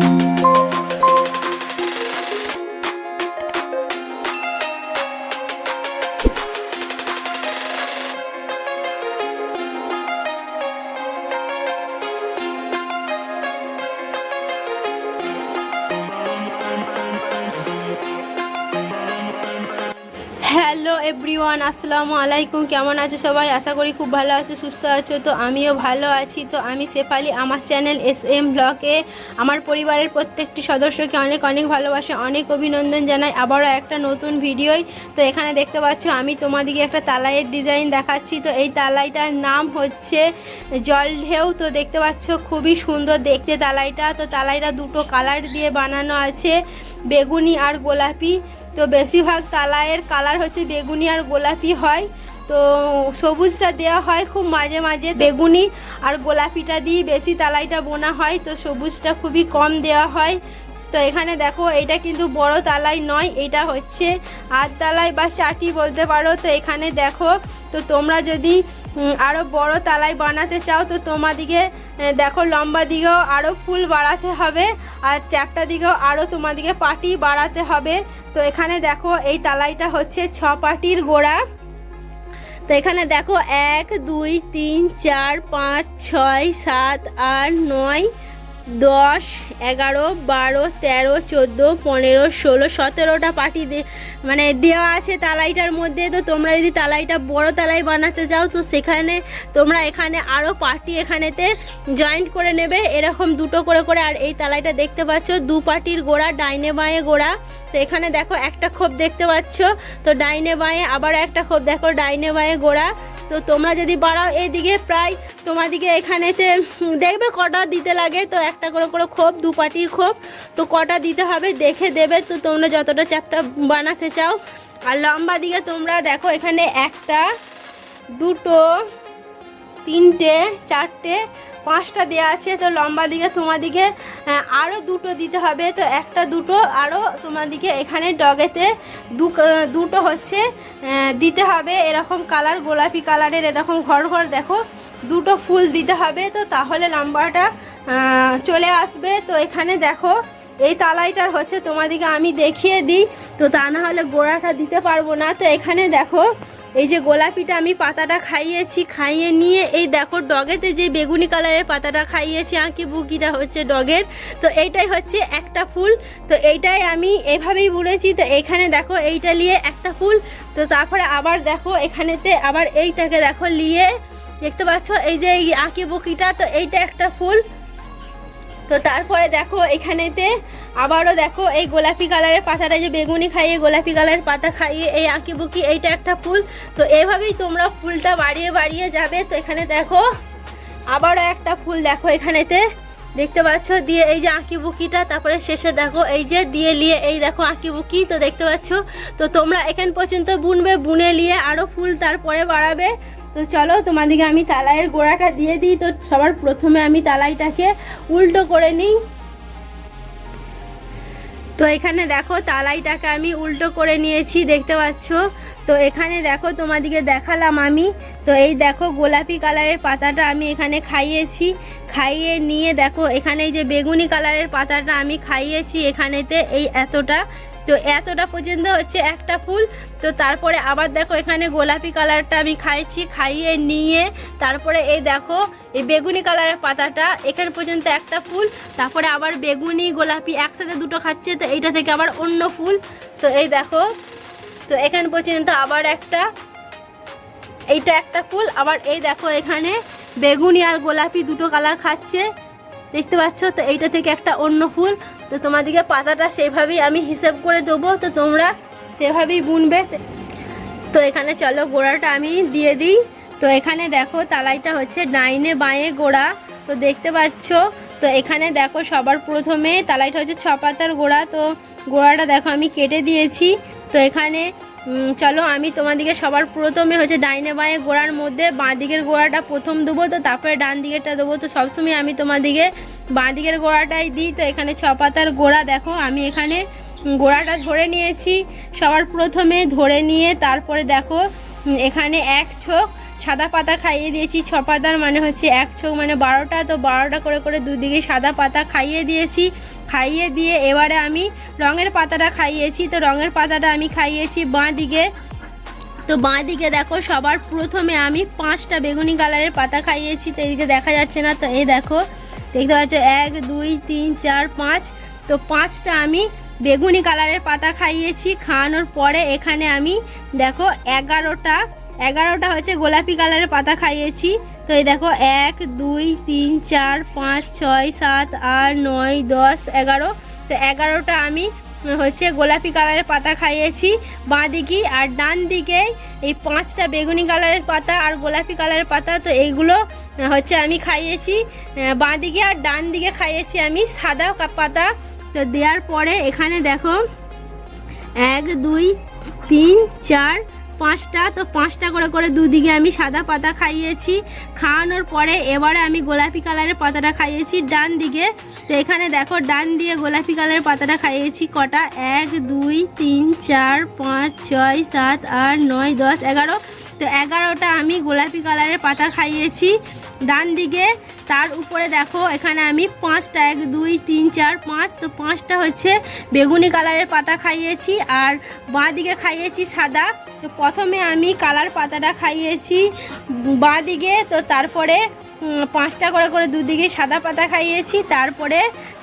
thank you. Hello everyone, আসসালামু আলাইকুম। কেমন আছো সবাই? আশা করি খুব ভালো আছো, সুস্থ আছো। তো আমিও ভালো আছি। তো আমি শেফালি, আমার চ্যানেল এস এম ব্লগে। আমার পরিবারের প্রত্যেকটি সদস্যকে অনেক অনেক ভালোবাসা, অনেক অভিনন্দন জানাই। আবারও একটা নতুন ভিডিওই। তো এখানে দেখতে পাচ্ছ, আমি তোমাদেরকে একটা তালাইয়ের ডিজাইন দেখাচ্ছি। তো এই তালাইটার নাম হচ্ছে জল ঢেউ তো দেখতে পাচ্ছ, খুবই সুন্দর দেখতে তালাইটা। তো তালাইটা দুটো কালার দিয়ে বানানো আছে, বেগুনি আর গোলাপি। তো বেশিরভাগ তালায়ের কালার হচ্ছে বেগুনি আর গোলাপি হয়। তো সবুজটা দেওয়া হয় খুব মাঝে মাঝে বেগুনি আর গোলাপিটা দিয়ে বেশি তালাইটা বোনা হয়, তো সবুজটা খুবই কম দেওয়া হয়। তো এখানে দেখো, এটা কিন্তু বড় তালাই নয়, এটা হচ্ছে আট তালাই বা চাটি বলতে পারো। তো এখানে দেখো, তো তোমরা যদি আরও আরও বড় তালাই বানাতে চাও, তো তোমাদিকে দেখো লম্বা দিকেও আরও ফুল বাড়াতে হবে, আর চ্যাপটা দিকেও আরও তোমাদিকে পাটি বাড়াতে হবে। তো এখানে দেখো, এই তালাইটা হচ্ছে ছ পাটির গোড়া। তো এখানে দেখো, এক, দুই, তিন, চার, পাঁচ, ছয়, সাত, আট, নয় দশ, এগারো, বারো, তেরো, চোদ্দ, পনেরো, ষোলো, সতেরোটা পাটি মানে দেওয়া আছে তালাইটার মধ্যে। তো তোমরা যদি তালাইটা বড় তালাই বানাতে চাও, তো সেখানে তোমরা এখানে আরও পাটি এখানেতে জয়েন্ট করে নেবে। এরকম দুটো করে করে আর এই তালাইটা দেখতে পাচ্ছ, দু পাটির গোড়া, ডাইনে বাঁয়ে গোড়া। তো এখানে দেখো একটা খোপ দেখতে পাচ্ছ, তো ডাইনে বাঁয়ে আবার একটা খোপ দেখো, ডাইনে বাঁয়ে গোড়া। তো তোমরা যদি বাড়াও এইদিকে প্রায় তোমাদিকে এখানেতে দেখবে কটা দিতে লাগে। তো একটা করে করে খোপ, দু পাটির খোপ, তো কটা দিতে হবে দেখে দেবে। তো তোমরা যতটা চ্যাপটা বানাতে চাও। আর লম্বা দিকে তোমরা দেখো এখানে একটা, দুটো, তিনটে, চারটে পাঁচটা দেওয়া আছে, তো লম্বা দিকে তোমাদিকে আরও দুটো দিতে হবে, তো একটা দুটো আরও তোমাদিকে এখানে ডগেতে দু দুটো হচ্ছে দিতে হবে, এরকম কালার, গোলাপি কালারের এরকম ঘর ঘর দেখো, দুটো ফুল দিতে হবে, তো তাহলে লম্বাটা চলে আসবে, তো এখানে দেখো, এই তালাইটার হচ্ছে তোমাদিকে আমি দেখিয়ে দিই, তো তা না হলে গোড়াটা দিতে পারব না, তো এখানে দেখো এই যে গোলাপিটা আমি পাতাটা খাইয়েছি, খাইয়ে নিয়ে এই দেখো ডগেতে যে বেগুনি কালারের পাতাটা খাইয়েছি, আঁকি বুকিটা হচ্ছে ডগের। তো এইটাই হচ্ছে একটা ফুল। তো এইটাই আমি এভাবেই বুনেছি। তো এখানে দেখো এইটা নিয়ে একটা ফুল। তো তারপরে আবার দেখো এখানেতে আবার এইটাকে দেখো নিয়ে, দেখতে পাচ্ছ? এই যে এই আঁকি বুকিটা, তো এইটা একটা ফুল। তো তারপরে দেখো এখানেতে আবারও দেখো এই গোলাপি কালারের পাতাটা যে বেগুনি খাইয়ে গোলাপি কালারের পাতা খাইয়ে এই আঁকি বুকি এইটা একটা ফুল। তো এভাবেই তোমরা ফুলটা বাড়িয়ে বাড়িয়ে যাবে। তো এখানে দেখো আবারও একটা ফুল দেখো এখানেতে। দেখতে পাচ্ছ? দিয়ে এই যে আঁকি বুকিটা তারপরে শেষে দেখো এই যে দিয়ে নিয়ে এই দেখো আঁকি বুকি তো দেখতে পাচ্ছ? তো তোমরা এখান পর্যন্ত বুনবে, বুনে নিয়ে আরও ফুল তারপরে বাড়াবে। তো চলো তোমাদেরকে আমি তালাইয়ের গোড়াটা দিয়ে দিই। তো সবার প্রথমে আমি তালাইটাকে উল্টো করে নিই। তো এখানে দেখো, তালাইটাকে আমি উল্টো করে নিয়েছি, দেখতে পাচ্ছ? তো এখানে দেখো তোমাদিকে দেখালাম আমি। তো এই দেখো, গোলাপি কালারের পাতাটা আমি এখানে খাইয়েছি। খাইয়ে নিয়ে দেখো, এখানে এই যে বেগুনি কালারের পাতাটা আমি খাইয়েছি, এখানেতে এই এতটা তো এতটা পর্যন্ত হচ্ছে একটা ফুল। তো তারপরে আবার দেখো এখানে গোলাপি কালারটা আমি খাইছি, খাইয়ে নিয়ে তারপরে এই দেখো, এই বেগুনি কালারের পাতাটা, এখানে পর্যন্ত একটা ফুল। তারপরে আবার বেগুনি, গোলাপি একসাথে দুটো খাচ্ছে, তো এইটা থেকে আবার অন্য ফুল। তো এই দেখো, তো এখান পর্যন্ত আবার একটা, এইটা একটা ফুল। আবার এই দেখো এখানে বেগুনি আর গোলাপি দুটো কালার খাচ্ছে, দেখতে পাচ্ছ? তো এইটা থেকে একটা অন্য ফুল। তো তোমাদেরকে পাতাটা সেইভাবেই আমি হিসেব করে দেবো, তো তোমরা সেভাবেই বুনবে। তো এখানে চলো গোড়াটা আমি দিয়ে দিই। তো এখানে দেখো তালাইটা হচ্ছে ডাইনে বাঁয়ে গোড়া, তো দেখতে পাচ্ছ? তো এখানে দেখো সবার প্রথমে তালাইটা হচ্ছে ছ পাতার গোড়া, তো গোড়াটা দেখো আমি কেটে দিয়েছি। তো এখানে চলো, আমি তোমাদেরকে সবার প্রথমে হচ্ছে ডাইনে বাঁয়ে গোড়ার মধ্যে বাঁ দিকের গোড়াটা প্রথম দেবো, তো তারপরে ডান দিকেরটা দেবো। তো সবসময় আমি তোমাদিকে বাঁ দিকের গোড়াটাই দিই। তো এখানে ছ পাতার গোড়া, দেখো, আমি এখানে গোড়াটা ধরে নিয়েছি। সবার প্রথমে ধরে নিয়ে তারপরে দেখো এখানে এক ছোক সাদা পাতা খাইয়ে দিয়েছি, ছ পাতার মানে হচ্ছে এক চোখ মানে বারোটা, তো বারোটা করে করে দুদিকে সাদা পাতা খাইয়ে দিয়েছি। খাইয়ে দিয়ে এবারে আমি রঙের পাতাটা খাইয়েছি, তো রঙের পাতাটা আমি খাইয়েছি বাঁ দিকে তো বাঁ দিকে দেখো সবার প্রথমে আমি পাঁচটা বেগুনি কালারের পাতা খাইয়েছি, তো এদিকে দেখা যাচ্ছে না, তো এই দেখো, দেখতে পাচ্ছ, এক, দুই, তিন, চার, পাঁচ। তো পাঁচটা আমি বেগুনি কালারের পাতা খাইয়েছি, খাওয়ানোর পরে এখানে আমি দেখো এগারোটা এগারোটা হচ্ছে গোলাপি কালারের পাতা খাইয়েছি। তো এই দেখো, এক, দুই, তিন, চার, পাঁচ, ছয়, সাত, আট, নয়, দশ, এগারো। তো এগারোটা আমি হচ্ছে গোলাপি কালারের পাতা খাইয়েছি। বাঁ দিকে আর ডান দিকে এই পাঁচটা বেগুনি কালারের পাতা আর গোলাপি কালারের পাতা, তো এইগুলো হচ্ছে আমি খাইয়েছি। বাঁ দিকে আর ডান দিকে খাইয়েছি আমি সাদা পাতা। তো দেওয়ার পরে এখানে দেখো, এক, দুই, তিন, চার পাঁচটা, তো পাঁচটা করে করে দুদিকে আমি সাদা পাতা খাইয়েছি। খাওয়ানোর পরে এবারে আমি গোলাপি কালারের পাতাটা খাইয়েছি ডান দিকে। তো এখানে দেখো, ডান দিয়ে গোলাপি কালারের পাতাটা খাইয়েছি কটা? এক, দুই, তিন, চার, পাঁচ, ছয়, সাত, আট, নয়, দশ, এগারো। তো এগারোটা আমি গোলাপি কালারের পাতা খাইয়েছি। ডান দিকে তার উপরে দেখো, এখানে আমি পাঁচটা, এক, দুই, তিন, চার, পাঁচ, তো পাঁচটা হচ্ছে বেগুনি কালারের পাতা খাইয়েছি আর বাঁ দিকে খাইয়েছি সাদা। তো প্রথমে আমি কালার পাতাটা খাইয়েছি বাঁ দিকে তো তারপরে পাঁচটা করে করে দুদিকে সাদা পাতা খাইয়েছি, তারপরে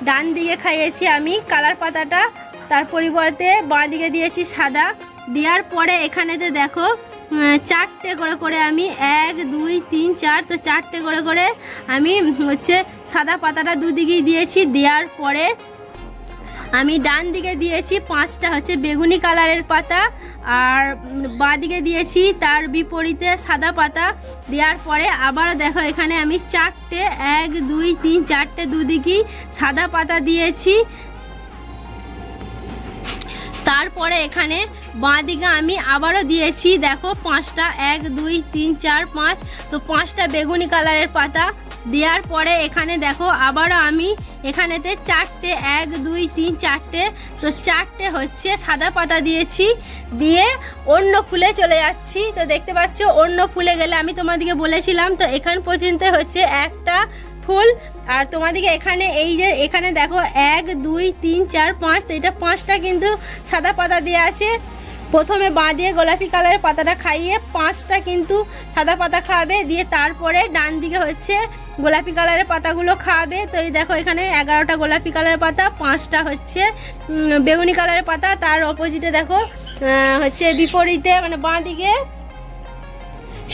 ডান দিকে খাইয়েছি আমি কালার পাতাটা। তার পরিবর্তে বাঁ দিকে দিয়েছি সাদা। দেওয়ার পরে এখানেতে দেখো চারটে করে করে আমি এক, দুই, তিন, চার, তো চারটে করে করে আমি হচ্ছে সাদা পাতাটা দুদিকেই দিয়েছি, দেওয়ার পরে আমি ডান দিকে দিয়েছি পাঁচটা হচ্ছে বেগুনি কালারের পাতা আর বাঁ দিকে দিয়েছি তার বিপরীতে সাদা পাতা। দেওয়ার পরে আবার দেখো এখানে আমি চারটে, এক, দুই, তিন, চারটে দুদিকেই সাদা পাতা দিয়েছি। তারপরে এখানে বাঁ দিকে আমি আবারও দিয়েছি, দেখো পাঁচটা, এক, দুই, তিন, চার, পাঁচ। তো পাঁচটা বেগুনি কালারের পাতা দেওয়ার পরে এখানে দেখো আবারও আমি এখানেতে চারটে, এক, দুই, তিন, চারটে। তো চারটে হচ্ছে সাদা পাতা দিয়েছি, দিয়ে অন্য ফুলে চলে যাচ্ছি। তো দেখতে পাচ্ছ, অন্য ফুলে গেলে আমি তোমাদেরকে বলেছিলাম, তো এখান পর্যন্ত হচ্ছে একটা ফুল। আর তোমাদেরকে এখানে এই যে, এখানে দেখো, এক, দুই, তিন, চার, পাঁচ। তো এটা পাঁচটা কিন্তু সাদা পাতা দেওয়া আছে। প্রথমে বাঁ দিয়ে গোলাপি কালারের পাতাটা খাইয়ে পাঁচটা কিন্তু সাদা পাতা খাওয়াবে দিয়ে তারপরে ডান দিকে হচ্ছে গোলাপি কালারের পাতাগুলো খাওয়াবে তো এই দেখো এখানে এগারোটা গোলাপি কালারের পাতা, পাঁচটা হচ্ছে বেগুনি কালারের পাতা। তার অপোজিটে দেখো হচ্ছে বিপরীতে মানে বাঁ দিকে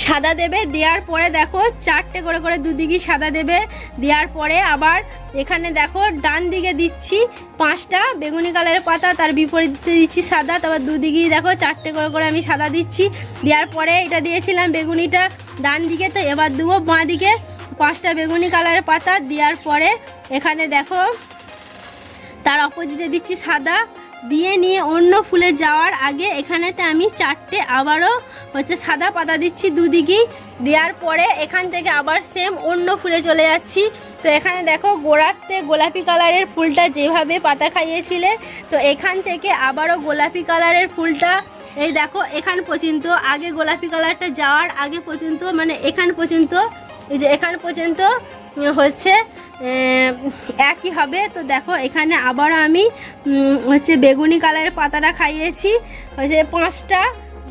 সাদা দেবে, দেওয়ার পরে দেখো চারটে করে করে দুদিকে সাদা দেবে, দেওয়ার পরে আবার এখানে দেখো ডান দিকে দিচ্ছি পাঁচটা, বেগুনি কালারের পাতা, তার বিপরীতে দিচ্ছি সাদা, তারপর দুদিকেই দেখো চারটে করে করে আমি সাদা দিচ্ছি, দেওয়ার পরে এটা দিয়েছিলাম বেগুনিটা ডান দিকে, তো এবার দেবো বাঁ দিকে পাঁচটা বেগুনি কালারের পাতা, দেওয়ার পরে এখানে দেখো তার অপোজিটে দিচ্ছি সাদা, দিয়ে নিয়ে অন্য ফুলে যাওয়ার আগে এখানেতে আমি চারটে আবারও হচ্ছে সাদা পাতা দিচ্ছি দুদিকেই, দেওয়ার পরে এখান থেকে আবার সেম অন্য ফুলে চলে যাচ্ছি। তো এখানে দেখো গোড়াতে গোলাপি কালারের ফুলটা যেভাবে পাতা খাইয়েছিলে, তো এখান থেকে আবারও গোলাপি কালারের ফুলটা। এই দেখো, এখান পর্যন্ত, আগে গোলাপি কালারটা যাওয়ার আগে পর্যন্ত মানে এখান পর্যন্ত, এই যে এখান পর্যন্ত হচ্ছে একই হবে। তো দেখো, এখানে আবারও আমি হচ্ছে বেগুনি কালারের পাতাটা খাইয়েছি। হচ্ছে পাঁচটা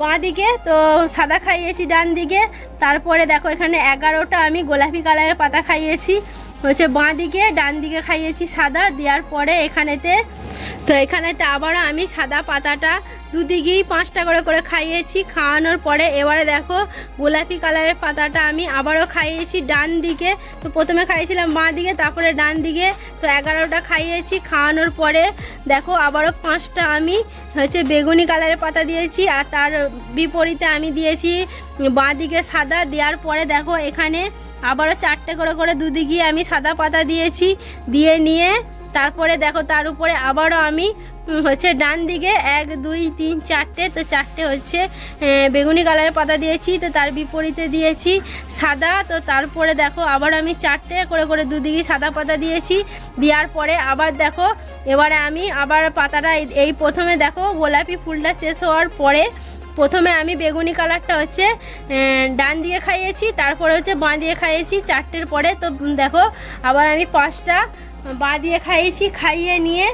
বাঁ দিকে তো সাদা খাইয়েছি ডান দিকে তারপরে দেখো এখানে এগারোটা আমি গোলাপি কালারের পাতা খাইয়েছি। হচ্ছে বাঁ দিকে, ডান দিকে খাইয়েছি সাদা, দেওয়ার পরে এখানেতে, তো এখানেতে আবারও আমি সাদা পাতাটা দুদিকেই পাঁচটা করে করে খাইয়েছি। খাওয়ানোর পরে এবারে দেখো, গোলাপি কালারের পাতাটা আমি আবারও খাইয়েছি ডান দিকে। তো প্রথমে খাইয়েছিলাম বাঁ দিকে, তারপরে ডান দিকে, তো এগারোটা খাইয়েছি। খাওয়ানোর পরে দেখো, আবারও পাঁচটা আমি হচ্ছে বেগুনি কালারের পাতা দিয়েছি আর তার বিপরীতে আমি দিয়েছি বাঁ দিকে সাদা। দেওয়ার পরে দেখো, এখানে আবারও চারটে করে করে দুদিকে আমি সাদা পাতা দিয়েছি, দিয়ে নিয়ে তারপরে দেখো তার উপরে আবারও আমি হচ্ছে ডান দিকে এক, দুই, তিন, চারটে, তো চারটে হচ্ছে বেগুনি কালারের পাতা দিয়েছি, তো তার বিপরীতে দিয়েছি সাদা, তো তারপরে দেখো আবার আমি চারটে করে করে দুদিকে সাদা পাতা দিয়েছি, দেওয়ার পরে আবার দেখো এবারে আমি আবার পাতাটা এই প্রথমে দেখো গোলাপি ফুলটা শেষ হওয়ার পরে প্রথমে আমি বেগুনি কালারটা হচ্ছে ডান দিয়ে খাইয়েছি, তারপরে হচ্ছে বাঁ দিয়ে খাইয়েছি, চারটের পরে তো দেখো আবার আমি পাঁচটা বাঁ দিয়ে খাইয়েছি, খাইয়ে নিয়ে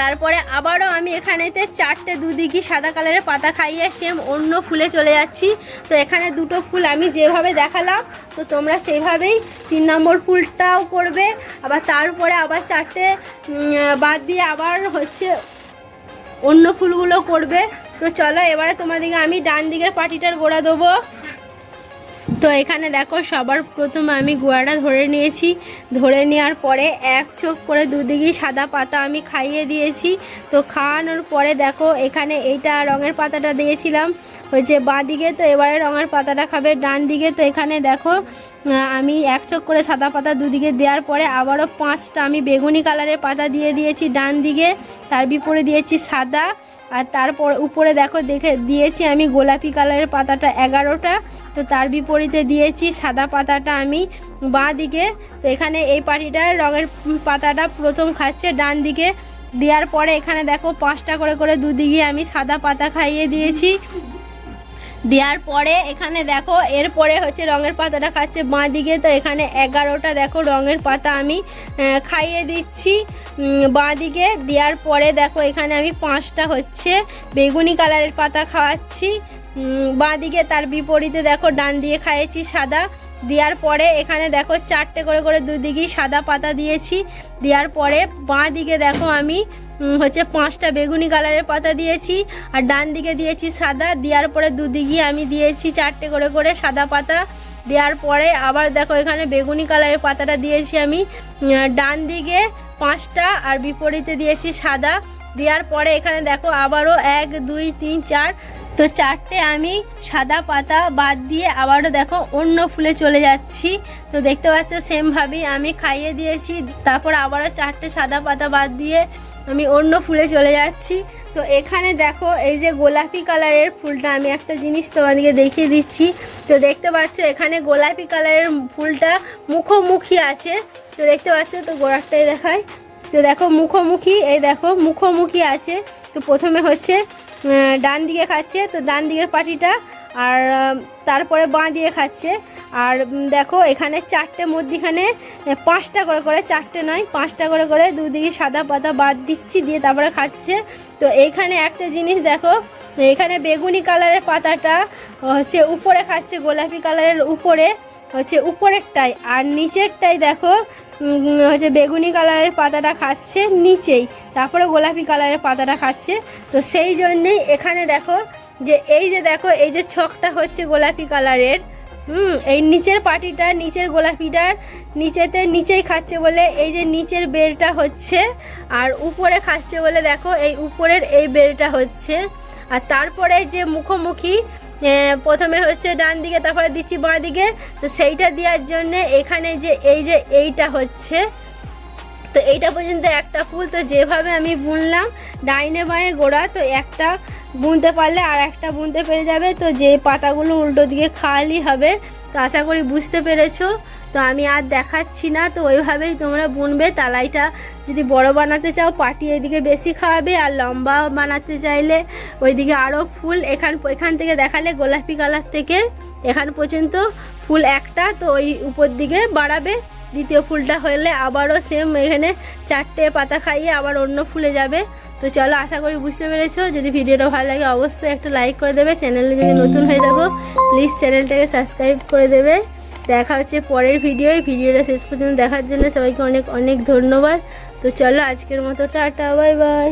তারপরে আবারও আমি এখানেতে চারটে দুদিকে সাদা কালারের পাতা খাইয়ে সেম অন্য ফুলে চলে যাচ্ছি। তো এখানে দুটো ফুল আমি যেভাবে দেখালাম, তো তোমরা সেইভাবেই তিন নম্বর ফুলটাও করবে। আবার তারপরে আবার চারটে বাদ দিয়ে আবার হচ্ছে অন্য ফুলগুলো করবে। তো চলো, এবারে তোমাদেরকে আমি ডান দিকের পাটিটার গোড়া দেবো। তো এখানে দেখো, সবার প্রথমে আমি গোড়াটা ধরে নিয়েছি। ধরে নেওয়ার পরে এক চোখ করে দুদিকে সাদা পাতা আমি খাইয়ে দিয়েছি। তো খাওয়ানোর পরে দেখো, এখানে এইটা রঙের পাতাটা দিয়েছিলাম। হচ্ছে বাঁ দিকে, তো এবারে রঙের পাতাটা খাবে ডান দিকে। তো এখানে দেখো আমি এক চোখ করে সাদা পাতা দুদিকে দেওয়ার পরে আবারও পাঁচটা আমি বেগুনি কালারের পাতা দিয়ে দিয়েছি ডান দিকে। তার বিপরে দিয়েছি সাদা। আর তারপর উপরে দেখো, দেখে দিয়েছি আমি গোলাপি কালারের পাতাটা এগারোটা। তো তার বিপরীতে দিয়েছি সাদা পাতাটা আমি বাঁ দিকে। তো এখানে এই পাটিটার রঙের পাতাটা প্রথম খাচ্ছে, ডান দিকে দেওয়ার পরে এখানে দেখো পাঁচটা করে করে দুদিকে আমি সাদা পাতা খাইয়ে দিয়েছি। দেওয়ার পরে এখানে দেখো, এরপরে হচ্ছে রঙের পাতাটা খাচ্ছে বাঁ দিকে তো এখানে এগারোটা দেখো, রঙের পাতা আমি খাইয়ে দিচ্ছি। বাঁ দিকে দেওয়ার পরে দেখো, এখানে আমি পাঁচটা হচ্ছে বেগুনি কালারের পাতা খাওয়াচ্ছি। বাঁ দিকে তার বিপরীতে দেখো, ডান দিয়ে খাইয়েছি সাদা। দেওয়ার পরে এখানে দেখো চারটে করে করে দুদিকেই সাদা পাতা দিয়েছি। দেওয়ার পরে বাঁ দিকে দেখো আমি হচ্ছে পাঁচটা বেগুনি কালারের পাতা দিয়েছি আর ডান দিকে দিয়েছি সাদা। দেওয়ার পরে দুদিকে আমি দিয়েছি চারটে করে করে সাদা পাতা। দেওয়ার পরে আবার দেখো এখানে বেগুনি কালারের পাতাটা দিয়েছি আমি ডান দিকে পাঁচটা আর বিপরীতে দিয়েছি সাদা। দেওয়ার পরে এখানে দেখো আবারও এক, দুই, তিন, চার তো চারটে আমি সাদা পাতা বাদ দিয়ে আবারও দেখো অন্য ফুলে চলে যাচ্ছি। তো দেখতে পাচ্ছ সেমভাবেই আমি খাইয়ে দিয়েছি, তারপর আবারও চারটে সাদা পাতা বাদ দিয়ে আমি অন্য ফুলে চলে যাচ্ছি। তো এখানে দেখো এই যে গোলাপি কালারের ফুলটা, আমি একটা জিনিস তোমাদেরকে দেখিয়ে দিচ্ছি। তো দেখতে পাচ্ছ এখানে গোলাপি কালারের ফুলটা মুখোমুখি আছে। তো দেখতে পাচ্ছ তো গোড়ারটাই দেখায়। তো দেখো মুখোমুখি, এই দেখো মুখোমুখি আছে। তো প্রথমে হচ্ছে ডান দিকে খাচ্ছে, তো ডান দিকের পাটিটা আর তারপরে বাঁ দিয়ে খাচ্ছে। আর দেখো, এখানে চারটে, মধ্যিখানে পাঁচটা করে করে চারটে নয়, পাঁচটা করে করে দুদিকে সাদা পাতা বাদ দিচ্ছি, দিয়ে তারপরে খাচ্ছে। তো এইখানে একটা জিনিস দেখো, এখানে বেগুনি কালারের পাতাটা হচ্ছে উপরে খাচ্ছে, গোলাপি কালারের উপরে। হচ্ছে উপরেরটাই। আর নিচেরটাই দেখো হচ্ছে বেগুনি কালারের পাতাটা খাচ্ছে নিচেই। তারপরে গোলাপি কালারের পাতাটা খাচ্ছে। তো সেই জন্যেই এখানে দেখো যে, এই যে দেখো, এই যে ছকটা হচ্ছে গোলাপি কালারের, হুম, এই নিচের পাটিটা, নিচের গোলাপিটার নিচেতে নিচেই খাচ্ছে বলে, এই যে নিচের বেলটা হচ্ছে, আর উপরে খাচ্ছে বলে দেখো, এই উপরের এই বেলটা হচ্ছে। আর তারপরে যে মুখোমুখি প্রথমে হচ্ছে ডান দিকে, তারপরে দিচ্ছি বাঁ দিকে। তো সেইটা দেওয়ার জন্যে এখানে যে, এই যে এইটা হচ্ছে, তো এইটা পর্যন্ত একটা ফুল। তো যেভাবে আমি বুনলাম, ডাইনে বাঁয়ে গোড়া, তো একটা বুনতে পারলে আর একটা বুনতে পেরে যাবে। তো যে পাতাগুলো উল্টো দিকে খাওয়ালি হবে তো আশা করি বুঝতে পেরেছ। তো আমি আর দেখাচ্ছি না, তো ওইভাবেই তোমরা বুনবে। তালাইটা যদি বড় বানাতে চাও, পাটি এদিকে বেশি খাওয়াবে, আর লম্বা বানাতে চাইলে ওইদিকে আরও ফুল। এখান এখান থেকে দেখালে গোলাপি কালার থেকে। এখান পর্যন্ত ফুল একটা, তো ওই উপর দিকে বাড়াবে। দ্বিতীয় ফুলটা হলে আবারও সেম এখানে চারটে পাতা খাইয়ে আবার অন্য ফুলে যাবে। তো চলো আশা করি বুঝতে পেরেছ। যদি ভিডিওটা ভালো লাগে, অবশ্যই একটা লাইক করে দেবে। চ্যানেলে যদি নতুন হয়ে থাকো প্লিজ চ্যানেলটাকে সাবস্ক্রাইব করে দেবে। দেখা হচ্ছে পরের ভিডিওয় ভিডিওটা শেষ পর্যন্ত দেখার জন্য সবাইকে অনেক অনেক ধন্যবাদ। তো চলো আজকের মতো টাটা বাই বাই